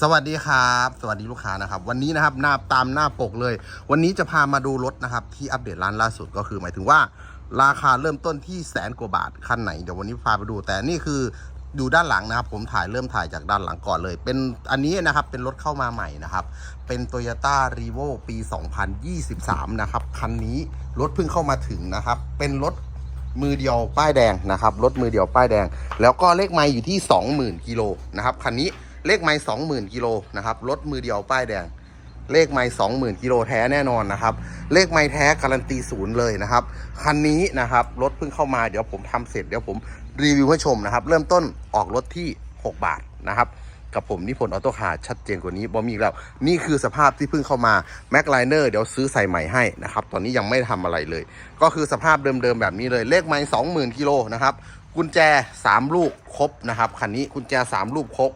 สวัสดีครับ สวัสดีลูกค้านะครับ วันนี้นะครับหน้าตามหน้าปกเลย วันนี้จะพามาดูรถนะครับ ที่อัปเดตร้านล่าสุดก็คือหมายถึงว่า ราคาเริ่มต้นที่แสนกว่าบาทคันไหนเดี๋ยววันนี้พาไปดู แต่นี่คือดูด้านหลังนะครับผมถ่ายเริ่มถ่ายจากด้านหลังก่อนเลย เป็นอันนี้นะครับเป็นรถเข้ามาใหม่นะครับ เป็น Toyota r e v o ปี 2023 นะครับ คันนี้รถเพิ่งเข้ามาถึงนะครับ เป็นรถมือเดียวป้ายแดงนะครับรถมือเดียวป้ายแดง แล้วก็เลขไม้อยู่ที่ 20,000กิโลนะครับคันนี้ เลขไม้20,000กิโลนะครับรถมือเดียวป้ายแดง เลขไม้20,000กิโลแท้แน่นอนนะครับ เลขไม้แท้การันตีศูนย์เลยนะครับ คันนี้นะครับรถเพิ่งเข้ามาเดี๋ยวผมทำเสร็จเดี๋ยวผมรีวิวให้ชมนะครับ เริ่มต้นออกรถที่ 6 บาทนะครับกับผมนิพนธ์ออโต้คาร์ชัดเจนกว่านี้บอมีอีแล้ว นี่คือสภาพที่เพิ่งเข้ามาแม็กไลเนอร์เดี๋ยวซื้อใส่ใหม่ให้นะครับ ตอนนี้ยังไม่ทำอะไรเลย ก็คือสภาพเดิมๆแบบนี้เลย เลขไม้สองหมื่นกิโลนะครับ กุญแจ 3 ลูกครบนะครับคันนี้กุญแจ 3 ลูกครบ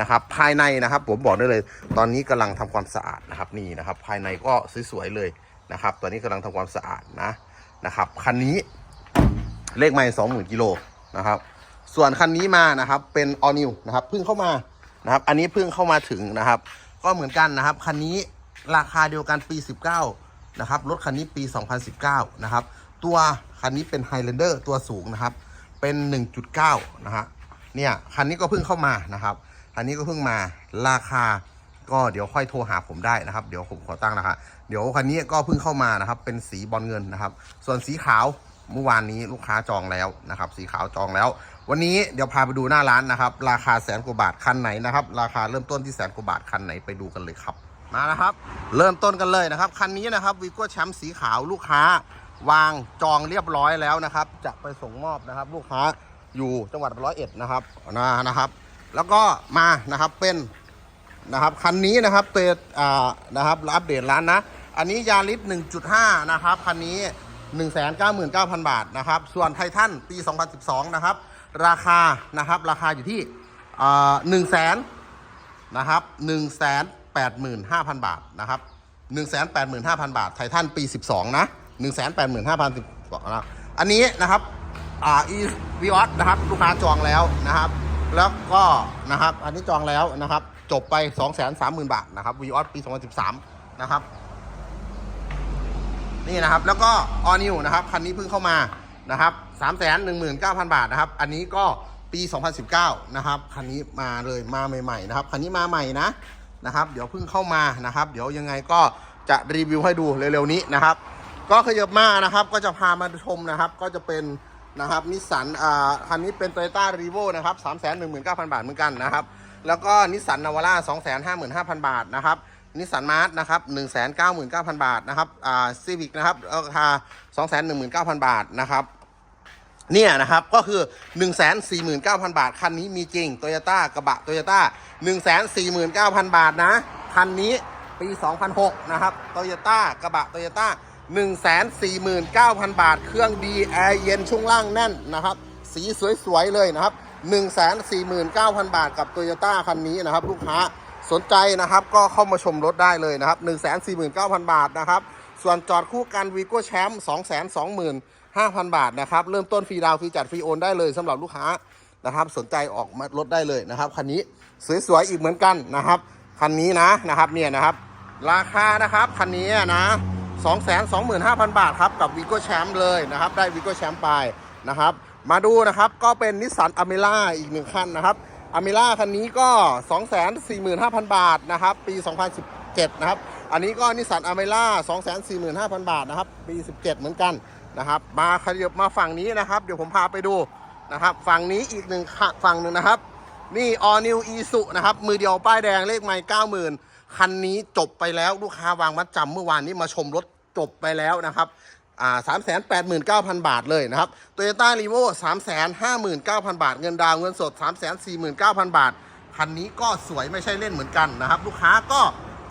นะครับ ภายในนะครับ ผมบอกได้เลย ตอนนี้กำลังทำความสะอาดนะครับนี่นะครับ ภายในก็สวยๆเลยนะครับ ตอนนี้กำลังทำความสะอาดนะนะครับคันนี้เลขไม้สองหมื่นกิโลนะครับ ส่วนคันนี้มานะครับ เป็น all new นะครับเพิ่งเข้ามานะครับ อันนี้เพิ่งเข้ามาถึงนะครับ ก็เหมือนกันนะครับคันนี้ราคาเดียวกันปี 19นะครับรถคันนี้ปี 2019นะครับ ตัวคันนี้เป็น Highlander ตัวสูงนะครับ เป็น 1.9 นะฮะเนี่ยคันนี้ก็เพิ่งเข้ามานะครับ คันนี้ก็เพิ่งมาราคาก็เดี๋ยวค่อยโทรหาผมได้นะครับ เดี๋ยวผมขอตั้งราคาเดี๋ยวคันนี้ก็เพิ่งเข้ามานะครับ เป็นสีบอลเงินนะครับ ส่วนสีขาวเมื่อวานนี้ลูกค้าจองแล้วนะครับ สีขาวจองแล้ว วันนี้เดี๋ยวพาไปดูหน้าร้านนะครับ ราคาแสนกว่าบาทคันไหนนะครับ ราคาเริ่มต้นที่แสนกว่าบาทคันไหนไปดูกันเลยครับมานะครับ เริ่มต้นกันเลยนะครับคันนี้นะครับวีโก้แชมป์สีขาวลูกค้าวางจองเรียบร้อยแล้วนะครับ จะไปส่งมอบนะครับ ลูกค้าอยู่จังหวัดร้อยเอ็ดนะครับนะนะครับ แล้วก็มานะครับเป็นนะครับคันนี้นะครับเตอ่านะครับอัปเดตร้านนะ อันนี้ยาริส1.5 นะครับคันนี้ 199,000 บาทนะครับ ส่วนไททันปี 2012 นะครับ ราคานะครับราคาอยู่ที่1 0 0 0 0แสนนะครับ185,000 บาทนะครับ185,000 บาท ไททันปี 12 นะ185,000นะอันนี้นะครับอ่าอีวีออสนะครับลูกค้าจองแล้วนะครับ แล้วก็นะครับอันนี้จองแล้วนะครับ จบไป 2 3 0 0 0 0 บาทนะครับวีออสปี 2013 นะครับ นี่นะครับ แล้วก็ออนิวนะครับคันนี้เพิ่งเข้ามานะครับ3 1 9 0 0 0 บาทนะครับ อันนี้ก็ปี 2019 นะครับคันนี้มาเลยมาใหม่ๆนะครับคันนี้มาใหม่นะนะครับ เดี๋ยวเพิ่งเข้ามานะครับ เดี๋ยวยังไงก็จะรีวิวให้ดูเร็วๆนี้นะครับ ก็ขยับมานะครับ ก็จะพามาชมนะครับ ก็จะเป็น นะครับนิสสันอ่าคันนี้เป็น Toyota r e v o นะครับ3 1 9 0 0 0บาทเหมือนกันนะครับ แล้วก็นิสสันนาวาร่า2 5 5 0 0 0บาทนะครับนิสสันมาร์ทนะครับ1 9 9 0 0 0บาทนะครับอ่าซีวิกนะครับราคา2 1 9 0 0 0บาทนะครับเนี่ยนะครับก็คือ 1 4 9 0 0 0 บาท คันนี้มีจริงโตโยต้ากระบะโตโยต้า1 4 9 0 0 0 บาทนะ คันนี้ปี 2006 นะครับโตโยต้ากระบะโตโยต้า 1 4 9 0 0 0 บาท เครื่องดีแอร์เย็นช่วงล่างแน่นนะครับ สีสวยๆเลยนะครับ 1 4 9 0 0 0 บาทกับโตโยต้าคันนี้นะครับ ลูกค้าสนใจนะครับก็เข้ามาชมรถได้เลยนะครับ 1 4 9 0 0 0 บาทนะครับ ส่วนจอดคู่กันวีโก้แชมป์2 2 5 0 0 0 บาทนะครับ เริ่มต้นฟรีดาวฟรีจัดฟรีโอนได้เลยสำหรับลูกค้านะครับ สนใจออกมารถได้เลยนะครับคันนี้สวยๆอีกเหมือนกันนะครับคันนี้นะนะครับเนี่ยนะครับ ราคานะครับคันนี้นะ 2 2 5 0 0 0 บาทครับ กับวีโก้แชมป์เลยนะครับ ได้วีโก้แชมป์ไปนะครับ มาดูนะครับ ก็เป็นนิสสันอเมร่าอีกหนึ่งคันนะครับอเมร่าคันนี้ก็ 2 4 5 0 0 0 บาทนะครับ ปี 2017 นะครับ อันนี้ก็นิสสันอเมร่า2 4 5 0 0 0 บาทนะครับ ปี 17 เหมือนกันนะครับ มาขยับมาฝั่งนี้นะครับ เดี๋ยวผมพาไปดูนะครับฝั่งนี้อีกหนึ่งขะฝั่งหนึ่งนะครับ นี่ all new i s u นะครับ มือเดียวป้ายแดงเลขไม่เก้าหมื่นคันนี้จบไปแล้วลูกค้าวางมัดจำเมื่อวานนี้มาชมรถ จบไปแล้วนะครับอ่าสามแสนแปดหมื่นเก้าพันบาทเลยนะครับโตโยต้ารีโว่สามแสนห้าหมื่นเก้าพันบาท เงินดาวเงินสดสามแสนสี่หมื่นเก้าพันบาท คันนี้ก็สวยไม่ใช่เล่นเหมือนกันนะครับ ลูกค้าก็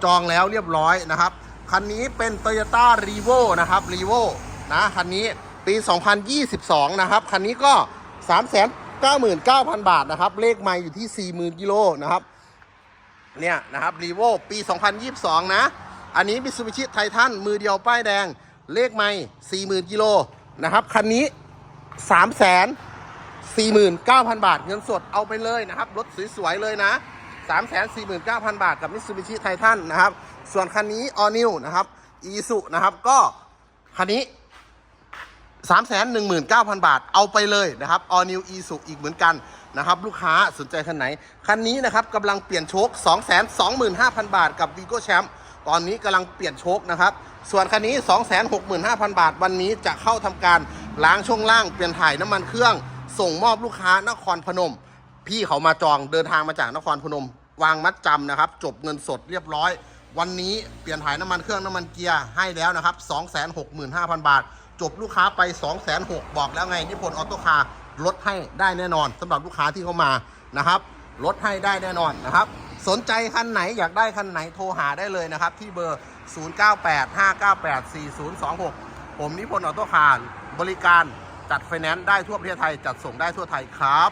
จองแล้วเรียบร้อยนะครับ คันนี้เป็น t o y ยต้ารีโว่นะครับรีโว่นะคันนี้ปี 2022 นะครับ คันนี้ก็ 3 9 9 0 0 0 บาทนะครับ เลขไม่อยู่ที่ 40,000กิโลนะครับ เนี่ยนะครับรีโวปี 2022 นะ อันนี้มิซูบิชิไททันมือเดียวป้ายแดง เลขไม่40,000กิโลนะครับ คันนี้3 4 9 0 0 0บาท เงินสดเอาไปเลยนะครับ รถสวยๆเลยนะ349,000บาท กับ Mitsubishi Titan นะครับ ส่วนคันนี้ All New นะครับ i s u นะครับก็คันนี้319,000บาท เอาไปเลยนะครับ All New i s u อีกเหมือนกันนะครับลูกค้าสนใจคันไหน คันนี้นะครับกำลังเปลี่ยนโชค 225,000 บาทกับ Vigo Champ ตอนนี้กำลังเปลี่ยนโชคนะครับ ส่วนคันนี้ 265,000 บาท วันนี้จะเข้าทำการล้างช่วงล่างเปลี่ยนถ่ายน้ำมันเครื่อง ส่งมอบลูกค้านครพนม พี่เขามาจองเดินทางมาจากนครพนม วางมัดจำนะครับ จบเงินสดเรียบร้อย วันนี้เปลี่ยนถ่ายน้ำมันเครื่องน้ำมันเกียร์ให้แล้วนะครับ 265,000 บาท จบลูกค้าไป 206,000บอกแล้วไงนิพนธ์ออโต้คาร์ลดให้ได้แน่นอนสำหรับลูกค้าที่เข้ามานะครับลดให้ได้แน่นอนนะครับ สนใจคันไหนอยากได้คันไหนโทรหาได้เลยนะครับ ที่เบอร์ 0985984026 ผมนิพนธ์ออโต้คาร์บริการจัดไฟแนนซ์ได้ทั่วประเทศไทยจัดส่งได้ทั่วไทยครับ